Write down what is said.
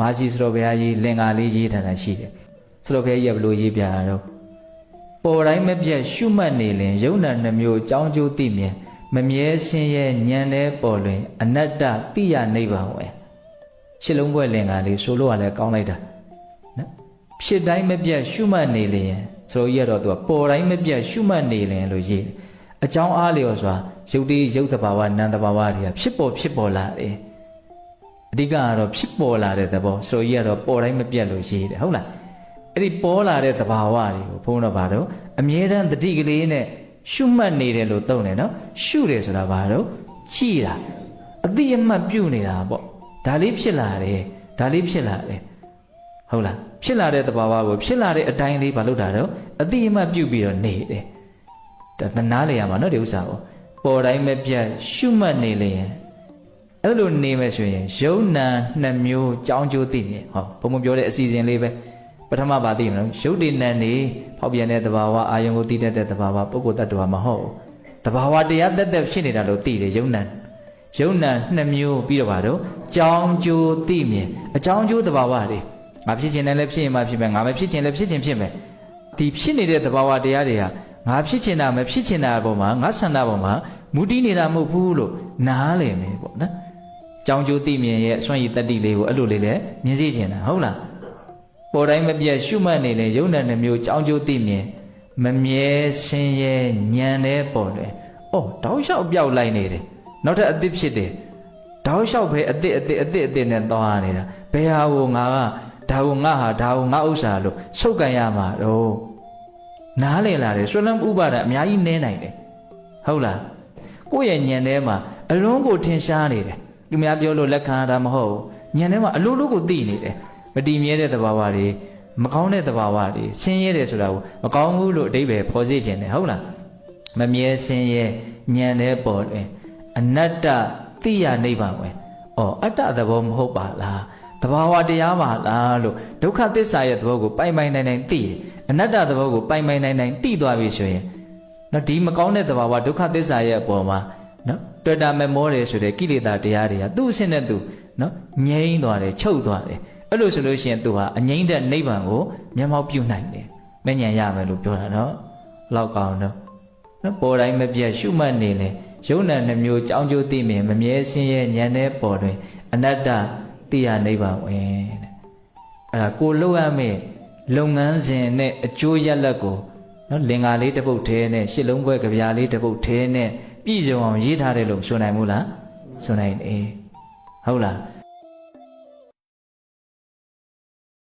မာစီစတော်ဘုရားကြီးလင်္ကာလေးရေးထားတာရှိတယ်စတော်ဘုရားကြီးကဘယ်လိုရေးပြတာတော့ပေါ်တိုင်းမပြတ်ရှုမှတ်နေလင်ယုံနာနှမျိုးအကြောင်းကျိုးသိမြင်မမြဲဆင်းရဲဉာဏ်နဲ့ပေါ်လွင် အနတ္တတိယနိဗ္ဗာန်ဝယ်ရှစ်လုံးဘွဲ့လင်္ကာလေးဆိုလို့ကလည်းကောင်းလိုက်တာနော်ဖြစ်တိုင်းမပြတ်ရှုမှတ်နေလျင်ဆိုတော့ကြီးကတော့သူကပေါ်တိုင်းမပြတ်ရှုမှတ်နေလျင်လို့ရေးတယ်အကြောင်းအားလျော်စွာယုတ်တိယုတ်တဘာဝနံတဘာဝတွေကဖြစ်ပေါ်ဖြစ်ပေါ်လာတယ် အဓိကကတော့ဖြစ်ပေါ်လာတဲ့သဘောဆိုတော့ကြီးကတော့ပေါ်တိုင်းမပြတ်လို့ရေးတယ်ဟုတ်လားအဲ့ဒီပေါ်လာတဲ့သဘာဝတွေကိုဘုန်းတော်ဘာတော့အမြဲတမ်းတတိကလေးနဲ့ရှုမှတ်နေတယ်လို့သုံးတယ်နော်ရှုတယ်ဆိုတာဘာတော့ကြည်တာအတိအမှတ်ပြုနေတာပေါ့ဒါလေးဖြစ်လာတယ်ဒါလေးဖြစ်လာတယ်ဟုတ်လားဖြစ်လာတဲ့သဘာဝကိုဖြစ်လာတဲ့အတိုင်းလေးမလုပ်တာတော့အတိအမှတ်ပြုပြီးတော့နေတယ်ဒါတနာလေရမှာနော်ဒီဥစ္စာကိုပေါ်တိုင်းမပြတ်ရှုမှတ်နေလေရင် အဲ့လိုနေမယ်ဆိုရင်ယုံနာနှစ်မျိုးကြောင်းကျိုးသိမြင်ဟောဘုံဘုံပြောတဲ့အစီအစဉ်လေးပဲပထမပါသိမလို့ယုတ်တိနတ်နေဖောက်ပြန်တဲ့သဘာဝအာယုံကိုသိတတ်တဲ့သဘာဝပုဂ္ဂိုလ်တ attva မဟုတ်ဘူးသဘာဝတရားတက်တက်ဖြစ်နေတာလို့သိတယ်ယုံနာယုံနာနှစ်မျိုးပြီးတော့ပါတော့ကြောင်းကျိုးသိမြင်အကြောင်းကျိုးသဘာဝတွေငါဖြစ်ခြင်းနဲ့လည်းဖြစ်ရင်မှဖြစ်မယ်ငါမဖြစ်ခြင်းလည်းဖြစ်ခြင်းဖြစ်မယ်ဒီဖြစ်နေတဲ့သဘာဝတရားတွေကငါဖြစ်ခြင်းတာမဖြစ်ခြင်းတာပုံမှာငါဆန္ဒပုံမှာမူတည်နေတာမဟုတ်ဘူးလို့နားလည်မယ်ပေါ့နော် ကြောင်းကျိုးသိမြင်ရဲ့အစွမ်းရည်တတ္တိလေးကိုအဲ့လိုလေးလည်းမြင်စေချင်တာဟုတ်လားပေါ်တိုင်းမပြတ်ရှုမှတ်နေလေယုံနဲ့နှမျိုးကြောင်းကျိုးသိမြင်မမြဲဆင်းရဲညံတဲ့ပေါ်တယ်။အော်တောက်လျှောက်ပြောက်လိုက်နေတယ်။နောက်ထပ်အသစ်ဖြစ်တယ်။တောက်လျှောက်ပဲအသစ်အသစ်အသစ်အသစ်နဲ့သွားနေတာ။ဘယ်ဟာကိုငါကဒါကိုငါဟာဒါကိုငါဥစ္စာလို့ဆုတ်ကန်ရမှာတော့နားလည်လာတယ်ဆွလမ်းဥပါဒအများကြီးနဲနိုင်တယ်ဟုတ်လားကိုယ့်ရဲ့ညံထဲမှာအလုံးကိုထင်ရှားနေတယ် သူများပြောလို့လက်ခံရတာမဟုတ်ဘူးညံထဲမှာအလိုလိုကိုသိနေတယ်မတည်မြဲတဲ့သဘာဝတွေမကောင်းတဲ့သဘာဝတွေဆင်းရဲတယ်ဆိုတာကိုမကောင်းဘူးလို့အတိပ္ပယ်ဖော်စေခြင်းတယ်ဟုတ်လားမမြဲဆင်းရဲညံတဲ့ပေါ်တယ်အနတ္တတိယနိဗ္ဗာန်ဝင်ဩအတ္တသဘောမဟုတ်ပါလားတဘာဝတရားပါလားလို့ဒုက္ခသစ္စာရဲ့သဘောကိုပိုင်ပိုင်နိုင်နိုင်သိတယ်အနတ္တသဘောကိုပိုင်ပိုင်နိုင်နိုင်သိသွားပြီဆိုရင်နော်ဒီမကောင်းတဲ့သဘာဝဒုက္ခသစ္စာရဲ့အပေါ်မှာနော် တွေ့တာမမောတယ်ဆိုတဲ့ကိလေသာတရားတွေကသူ့အဆင့်နဲ့သူနော်ငြိမ်းသွားတယ်ချုပ်သွားတယ်အဲ့လိုဆိုလို့ရှိရင်သူဟာအငြိမ့်တဲ့နိဗ္ဗာန်ကိုမျက်မှောက်ပြုနိုင်တယ်မဉ္ဇဉ်ရမယ်လို့ပြောတာနော်လောက်ကောင်းတော့နော်ပေါ်တိုင်းမပြတ်ရှုမှတ်နေလေယုံနာနှမျိုးကြောင်းကျိုးသိမြင်မမြဲဆင်းရဲဉာဏ်နဲ့ပေါ်တွင် အနတ္တတိယနိဗ္ဗာန်ဝင်တဲ့အဲ့ဒါကိုလှုပ်ရမယ့်လုပ်ငန်းစဉ်နဲ့အကျိုးရလဒ်ကို နော်လင်္ကာလေးတစ်ပုတ်သေးနဲ့ရှစ်လုံးပွဲကြပြားလေးတစ်ပုတ်သေးနဲ့ပြည့်စုံအောင်ရေးထားတယ်လို့မဆိုနိုင်ဘူးလားဆိုနိုင်တယ်ဟုတ်လား